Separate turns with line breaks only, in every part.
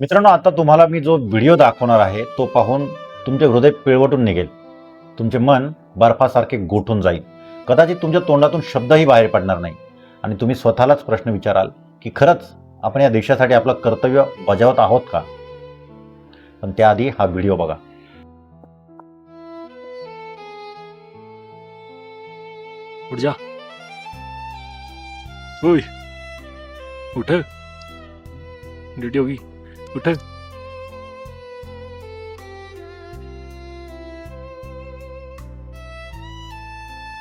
मित्रांनो आता तुम्हाला मी जो व्हिडिओ दाखवणार आहे तो पाहून तुमचे हृदय पिळवटून निघेल. तुमचे मन बर्फासारखे गोठून जाईल. कदाचित तुमच्या तोंडातून शब्दही बाहेर पडणार नाही. आणि तुम्ही स्वतःलाच प्रश्न विचाराल की खरंच आपण या देशासाठी आपलं कर्तव्य बजावत आहोत का? पण त्याआधी हा व्हिडिओ बघा.
उठ जा. उठ ड्युटी होगी. उठ.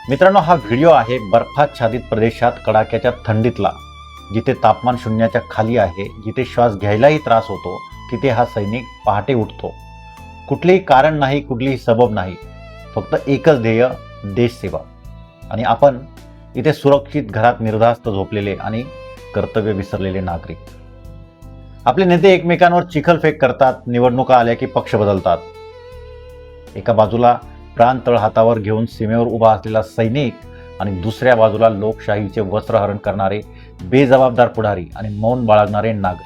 मित्रांनो हा व्हिडिओ आहे बर्फाच्छादित प्रदेशात कडाक्याच्या थंडीतला जिथे तापमान शून्याच्या खाली आहे जिथे श्वास घ्यायलाही त्रास होतो तिथे हा सैनिक पहाटे उठतो. कुठलेही कारण नाही कुठलीही सबब नाही फक्त एकच ध्येय देशसेवा. आणि आपण इथे सुरक्षित घरात निर्धास्त झोपलेले आणि कर्तव्य विसरलेले नागरिक. आपले नेते एकमेकांवर चिखलफेक करतात निवडणुका आल्या की पक्ष बदलतात. एका बाजूला प्राण तळ हातावर घेऊन सीमेवर उभा असलेला सैनिक आणि दुसऱ्या बाजूला लोकशाहीचे वस्त्रहरण करणारे बेजबाबदार पुढारी आणि मौन बाळगणारे नागरिक.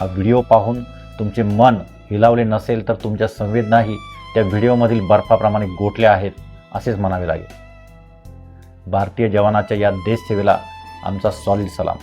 हा व्हिडिओ पाहून तुमचे मन हिलावले नसेल तर तुमच्या संवेदनाही त्या व्हिडिओमधील बर्फाप्रमाणे गोठल्या आहेत असेच म्हणावे लागेल. भारतीय जवानाच्या या देशसेवेला आमचा सॉलिड सलाम.